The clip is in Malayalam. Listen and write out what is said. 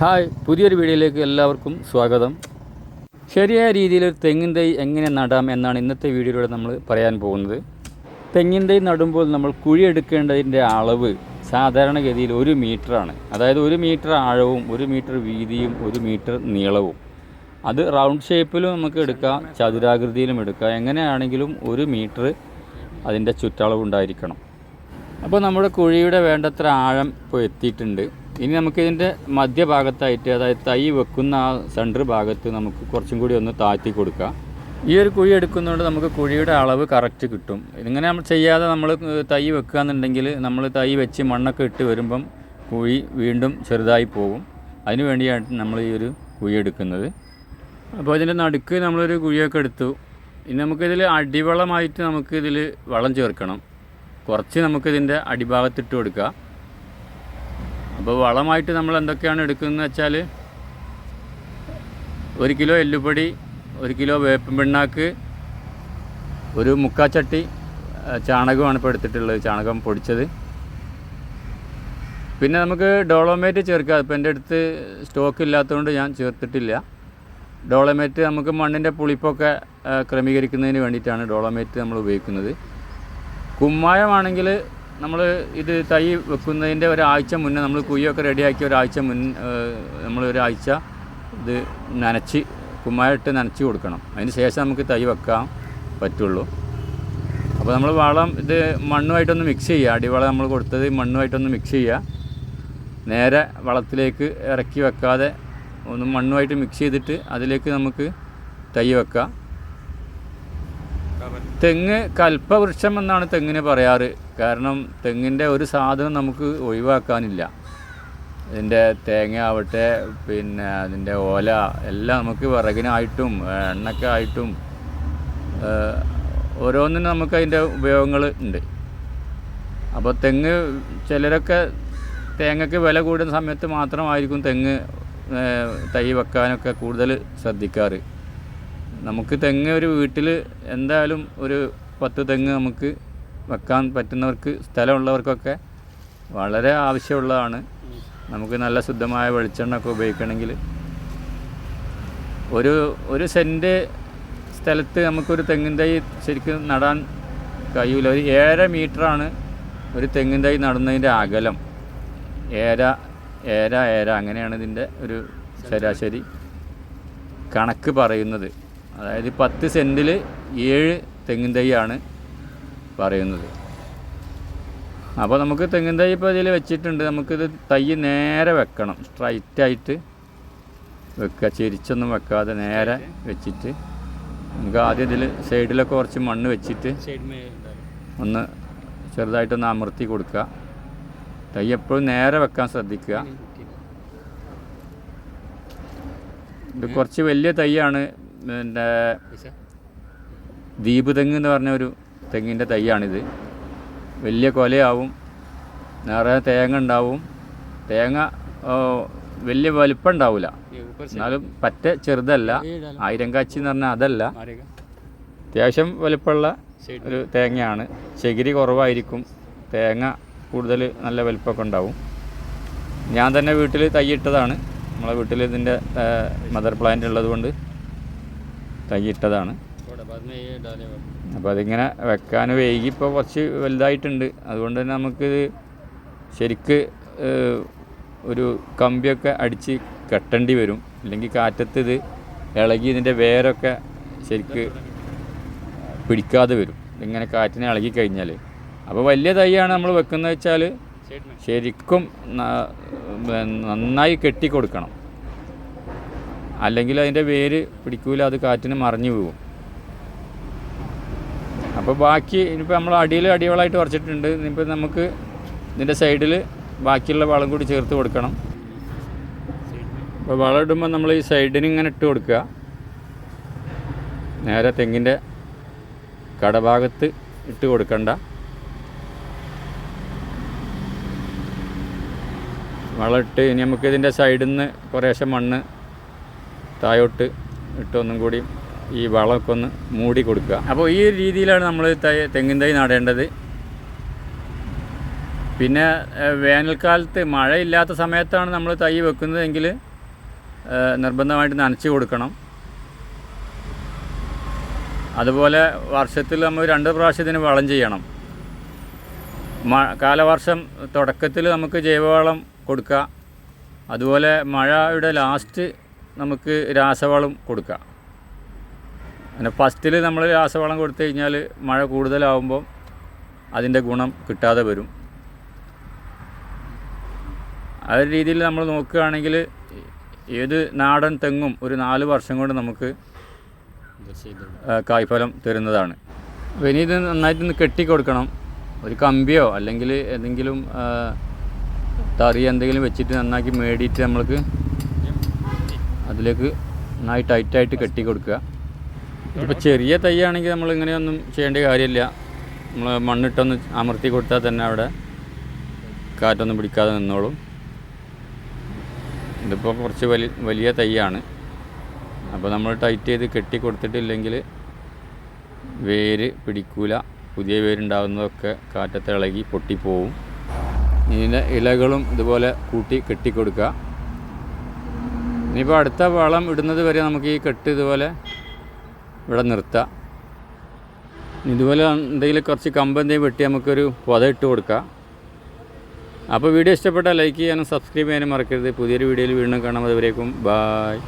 ഹായ് പുതിയൊരു വീഡിയോയിലേക്ക് എല്ലാവർക്കും സ്വാഗതം. ശരിയായ രീതിയിൽ ഒരു തെങ്ങിൻ തൈ എങ്ങനെ നടാം എന്നാണ് ഇന്നത്തെ വീഡിയോയിലൂടെ നമ്മൾ പറയാൻ പോകുന്നത്. തെങ്ങിൻ തൈ നടുമ്പോൾ നമ്മൾ കുഴിയെടുക്കേണ്ടതിന്റെ അളവ് സാധാരണഗതിയിൽ ഒരു മീറ്ററാണ്. അതായത് ഒരു മീറ്റർ ആഴവും ഒരു മീറ്റർ വീതിയും ഒരു മീറ്റർ നീളവും. അത് റൗണ്ട് ഷേപ്പിലും നമുക്ക് എടുക്കാം ചതുരാകൃതിയിലും എടുക്കാം. എങ്ങനെയാണെങ്കിലും ഒരു മീറ്റർ അതിന്റെ ചുറ്റളവ് ഉണ്ടായിരിക്കണം. അപ്പോൾ നമ്മുടെ കുഴിയുടെ വേണ്ടത്ര ആഴം ഇപ്പോൾ എത്തിയിട്ടുണ്ട്. ഇനി നമുക്ക് നമുക്കിതിന്റെ മധ്യഭാഗത്തായിട്ട് അതായത് തൈ വെക്കുന്ന ആ സെന്റർ ഭാഗത്ത് നമുക്ക് കുറച്ചും കൂടി ഒന്ന് താഴ്ത്തി കൊടുക്കാം. ഈ ഒരു കുഴി എടുക്കുന്നതുകൊണ്ട് നമുക്ക് കുഴിയുടെ അളവ് കറക്റ്റ് കിട്ടും. ഇങ്ങനെ നമ്മൾ ചെയ്യാതെ നമ്മൾ തൈ വെക്കുക എന്നുണ്ടെങ്കിൽ നമ്മൾ തൈ വെച്ച് മണ്ണൊക്കെ ഇട്ട് വരുമ്പം കുഴി വീണ്ടും ചെറുതായി പോകും. അതിന് വേണ്ടിയാണ് നമ്മൾ ഈ ഒരു കുഴി എടുക്കുന്നത്. അപ്പോൾ ഇതിന്റെ നടുക്ക് നമ്മളൊരു കുഴിയൊക്കെ എടുത്തു. ഇനി നമുക്കിതിൽ അടിവളമായിട്ട് നമുക്കിതിൽ വളം ചേർക്കണം. കുറച്ച് നമുക്കിതിന്റെ അടിഭാഗത്തിട്ട് കൊടുക്കുക അപ്പോൾ വളമായിട്ട് നമ്മൾ എന്തൊക്കെയാണ് എടുക്കുന്നത് വെച്ചാൽ ഒരു കിലോ എല്ലുപൊടി ഒരു കിലോ വേപ്പൻ പിണ്ണാക്ക് ഒരു മുക്കാച്ചട്ടി ചാണകമാണ് ഇപ്പോൾ എടുത്തിട്ടുള്ളത്. ചാണകം പൊടിച്ചത്. പിന്നെ നമുക്ക് ഡോളോമേറ്റ് ചേർക്കാം ഇപ്പോൾ എന്റെ അടുത്ത് സ്റ്റോക്ക് ഇല്ലാത്തതുകൊണ്ട് ഞാൻ ചേർത്തിട്ടില്ല. ഡോളോമേറ്റ് നമുക്ക് മണ്ണിന്റെ പുളിപ്പൊക്കെ ക്രമീകരിക്കുന്നതിന് വേണ്ടിയിട്ടാണ് ഡോളോമേറ്റ് നമ്മൾ ഉപയോഗിക്കുന്നത്. കുമ്മായമാണെങ്കിൽ നമ്മൾ ഇത് തൈ വെക്കുന്നതിന്റെ ഒരാഴ്ച മുന്നേ നമ്മൾ കുയ്യൊക്കെ റെഡിയാക്കി ഒരാഴ്ച മുൻ നമ്മൾ ഒരാഴ്ച ഇത് നനച്ച് കുമ്മായിട്ട് നനച്ച് കൊടുക്കണം. അതിന് ശേഷം നമുക്ക് തൈ വെക്കാൻ പറ്റുള്ളൂ. അപ്പോൾ നമ്മൾ വളം ഇത് മണ്ണുമായിട്ടൊന്ന് മിക്സ് ചെയ്യുക അടിവളം നമ്മൾ കൊടുത്തത് മണ്ണുമായിട്ടൊന്ന് മിക്സ് ചെയ്യുക നേരെ വളത്തിലേക്ക് ഇറക്കി വെക്കാതെ ഒന്ന് മണ്ണുമായിട്ട് മിക്സ് ചെയ്തിട്ട് അതിലേക്ക് നമുക്ക് തൈ വെക്കാം. തെങ്ങ് കൽപ്പവൃക്ഷം എന്നാണ് തെങ്ങിന് പറയാറ്. കാരണം തെങ്ങിന്റെ ഒരു സാധനം നമുക്ക് ഒഴിവാക്കാനില്ല. ഇതിന്റെ തേങ്ങ ആവട്ടെ പിന്നെ അതിന്റെ ഓല എല്ലാം നമുക്ക് വിറകിനായിട്ടും എണ്ണക്കായിട്ടും ഓരോന്നിനും നമുക്ക് അതിന്റെ ഉപയോഗങ്ങൾ ഉണ്ട്. അപ്പോൾ തെങ്ങ് ചിലരൊക്കെ തേങ്ങയ്ക്ക് വില കൂടുന്ന സമയത്ത് മാത്രമായിരിക്കും തെങ്ങ് തൈ വെക്കാനൊക്കെ കൂടുതൽ ശ്രദ്ധിക്കാറ്. നമുക്ക് തെങ്ങ് ഒരു വീട്ടിൽ എന്തായാലും ഒരു പത്ത് തെങ്ങ് നമുക്ക് വെക്കാൻ പറ്റുന്നവർക്ക് സ്ഥലമുള്ളവർക്കൊക്കെ വളരെ ആവശ്യമുള്ളതാണ്. നമുക്ക് നല്ല ശുദ്ധമായ വെളിച്ചെണ്ണ ഒക്കെ ഉപയോഗിക്കണമെങ്കിൽ. ഒരു ഒരു സെന്റ് സ്ഥലത്ത് നമുക്കൊരു തെങ്ങിൻ തൈ ശരിക്കും നടാൻ കഴിയില്ല ഒരു ഏഴര മീറ്ററാണ് ഒരു തെങ്ങിൻ തൈ നടുന്നതിന്റെ അകലം. ഏര ഏര ഏര അങ്ങനെയാണ് ഇതിന്റെ ഒരു ശരാശരി കണക്ക് പറയുന്നത്. അതായത് പത്ത് സെന്റിൽ ഏഴ് തെങ്ങിൻ തൈയാണ് പറയുന്നത്. അപ്പോൾ നമുക്ക് തെങ്ങിൻ തൈ ഇപ്പോൾ ഇതിൽ വെച്ചിട്ടുണ്ട്. നമുക്കിത് തൈ നേരെ വെക്കണം. സ്ട്രൈറ്റായിട്ട് വെക്കുക. ചെരിച്ചൊന്നും വെക്കാതെ നേരെ വെച്ചിട്ട് നമുക്ക് ആദ്യം ഇതിൽ സൈഡിലൊക്കെ കുറച്ച് മണ്ണ് വെച്ചിട്ട് ഒന്ന് ചെറുതായിട്ടൊന്ന് അമർത്തി കൊടുക്കുക. തൈ എപ്പോഴും നേരെ വെക്കാൻ ശ്രദ്ധിക്കുക. ഇത് കുറച്ച് വലിയ തൈയാണ്. പിന്നെ ദീപ് തെങ്ങ് എന്ന് പറഞ്ഞ ഒരു തെങ്ങിന്റെ തൈയാണിത്. വലിയ കൊലയാവും. നിറയെ തേങ്ങ ഉണ്ടാവും. തേങ്ങ വലിയ വലിപ്പം ഉണ്ടാവില്ല എന്നാലും പറ്റ ചെറുതല്ല. ആയിരം കാച്ചി എന്ന് പറഞ്ഞാൽ അതല്ല. അത്യാവശ്യം വലിപ്പമുള്ള ഒരു തേങ്ങയാണ്. ചകിരി കുറവായിരിക്കും. തേങ്ങ കൂടുതൽ നല്ല വലിപ്പമൊക്കെ ഉണ്ടാവും. ഞാൻ തന്നെ വീട്ടിൽ തൈയിട്ടതാണ്. നമ്മളെ വീട്ടിൽ ഇതിന്റെ മദർ പ്ലാന്റ് ഉള്ളത് കൊണ്ട് തൈയിട്ടതാണ്. അപ്പോൾ അതിങ്ങനെ വെക്കാൻ വൈകി ഇപ്പോൾ കുറച്ച് വലുതായിട്ടുണ്ട്. അതുകൊണ്ട് തന്നെ നമുക്ക് ശരിക്ക് ഒരു കമ്പിയൊക്കെ അടിച്ച് കെട്ടേണ്ടി വരും. അല്ലെങ്കിൽ കാറ്റത്ത് ഇത് ഇളകി ഇതിന്റെ വേരൊക്കെ ശരിക്ക് പിടിക്കാതെ വരും. ഇങ്ങനെ കാറ്റിനെ ഇളകി കഴിഞ്ഞാൽ അപ്പോൾ വലിയ തൈയാണ് നമ്മൾ വെക്കുന്നത് വെച്ചാൽ ശരിക്കും നന്നായി കെട്ടി കൊടുക്കണം അല്ലെങ്കിൽ അതിന്റെ വേര് പിടിക്കൂല അത് കാറ്റിന് മറിഞ്ഞു പോകും. അപ്പോൾ ബാക്കി ഇനിയിപ്പോൾ നമ്മൾ അടിയിൽ അടിവളമായിട്ട് കുറച്ചിട്ടുണ്ട് ഇനിയിപ്പോൾ നമുക്ക് ഇതിന്റെ സൈഡിൽ ബാക്കിയുള്ള വളം കൂടി ചേർത്ത് കൊടുക്കണം. അപ്പോൾ വളം ഇടുമ്പോൾ നമ്മൾ ഈ സൈഡിന് ഇങ്ങനെ ഇട്ട് കൊടുക്കുക. നേരെ തെങ്ങിന്റെ കടഭാഗത്ത് ഇട്ട് കൊടുക്കണ്ട. വളം ഇട്ട് ഇനി നമുക്ക് ഇതിന്റെ സൈഡിൽ നിന്ന് കുറേശ്ശെ മണ്ണ് താഴോട്ട് ഇട്ടൊന്നും കൂടി ഈ വളമൊക്കെ ഒന്ന് മൂടി കൊടുക്കുക. അപ്പോൾ ഈ ഒരു രീതിയിലാണ് നമ്മൾ തൈ തെങ്ങിൻ തൈ നടേണ്ടത്. പിന്നെ വേനൽക്കാലത്ത് മഴയില്ലാത്ത സമയത്താണ് നമ്മൾ തൈ വെക്കുന്നതെങ്കിൽ നിർബന്ധമായിട്ട് നനച്ച് കൊടുക്കണം. അതുപോലെ വർഷത്തിൽ നമ്മൾ രണ്ട് പ്രാവശ്യം ഇതിന് വളം ചെയ്യണം. മ കാലവർഷം തുടക്കത്തിൽ നമുക്ക് ജൈവവളം കൊടുക്കുക. അതുപോലെ മഴയുടെ ലാസ്റ്റ് നമുക്ക് രാസവളം കൊടുക്കുക. പിന്നെ ഫസ്റ്റിൽ നമ്മൾ രാസവളം കൊടുത്തു കഴിഞ്ഞാൽ മഴ കൂടുതലാവുമ്പോൾ അതിന്റെ ഗുണം കിട്ടാതെ വരും. ആ ഒരു രീതിയിൽ നമ്മൾ നോക്കുകയാണെങ്കിൽ ഏത് നാടൻ തെങ്ങും ഒരു നാല് വർഷം കൊണ്ട് നമുക്ക് കായ്ഫലം തരുന്നതാണ്. ഇനി ഇത് നന്നായിട്ടൊന്ന് കെട്ടിക്കൊടുക്കണം. ഒരു കമ്പിയോ അല്ലെങ്കിൽ എന്തെങ്കിലും തറി എന്തെങ്കിലും വെച്ചിട്ട് നന്നാക്കി മേടിയിട്ട് നമ്മൾക്ക് അതിലേക്ക് നന്നായി ടൈറ്റായിട്ട് കെട്ടി കൊടുക്കുക ഇതിപ്പോൾ ചെറിയ തൈയാണെങ്കിൽ നമ്മൾ ഇങ്ങനെയൊന്നും ചെയ്യേണ്ട കാര്യമില്ല. നമ്മൾ മണ്ണിട്ടൊന്ന് അമർത്തി കൊടുത്താൽ തന്നെ അവിടെ കാറ്റൊന്നും പിടിക്കാതെ നിന്നോളും. ഇതിപ്പോൾ കുറച്ച് വലിയ വലിയ തൈയാണ്. അപ്പോൾ നമ്മൾ ടൈറ്റ് ചെയ്ത് കെട്ടി കൊടുത്തിട്ടില്ലെങ്കിൽ വേര് പിടിക്കൂല. പുതിയ വേരുണ്ടാകുന്നതൊക്കെ കാറ്റത്ത് ഇളകി പൊട്ടിപ്പോവും. ഇതിന്റെ ഇലകളും ഇതുപോലെ കൂട്ടി കെട്ടിക്കൊടുക്കുക ഇനിയിപ്പോൾ അടുത്ത വളം ഇടുന്നത് വരെ നമുക്ക് ഈ കെട്ട് ഇതുപോലെ ഇവിടെ നിർത്താം. ഇതുപോലെ എന്തെങ്കിലും കുറച്ച് കമ്പ് എന്തെങ്കിലും വെട്ടി നമുക്കൊരു പൊത ഇട്ട് കൊടുക്കാം. അപ്പോൾ വീഡിയോ ഇഷ്ടപ്പെട്ടാൽ ലൈക്ക് ചെയ്യാനും സബ്സ്ക്രൈബ് ചെയ്യാനും മറക്കരുത്. പുതിയൊരു വീഡിയോയിൽ വീണ്ടും കാണാം. അതുവരേക്കും ബായ്.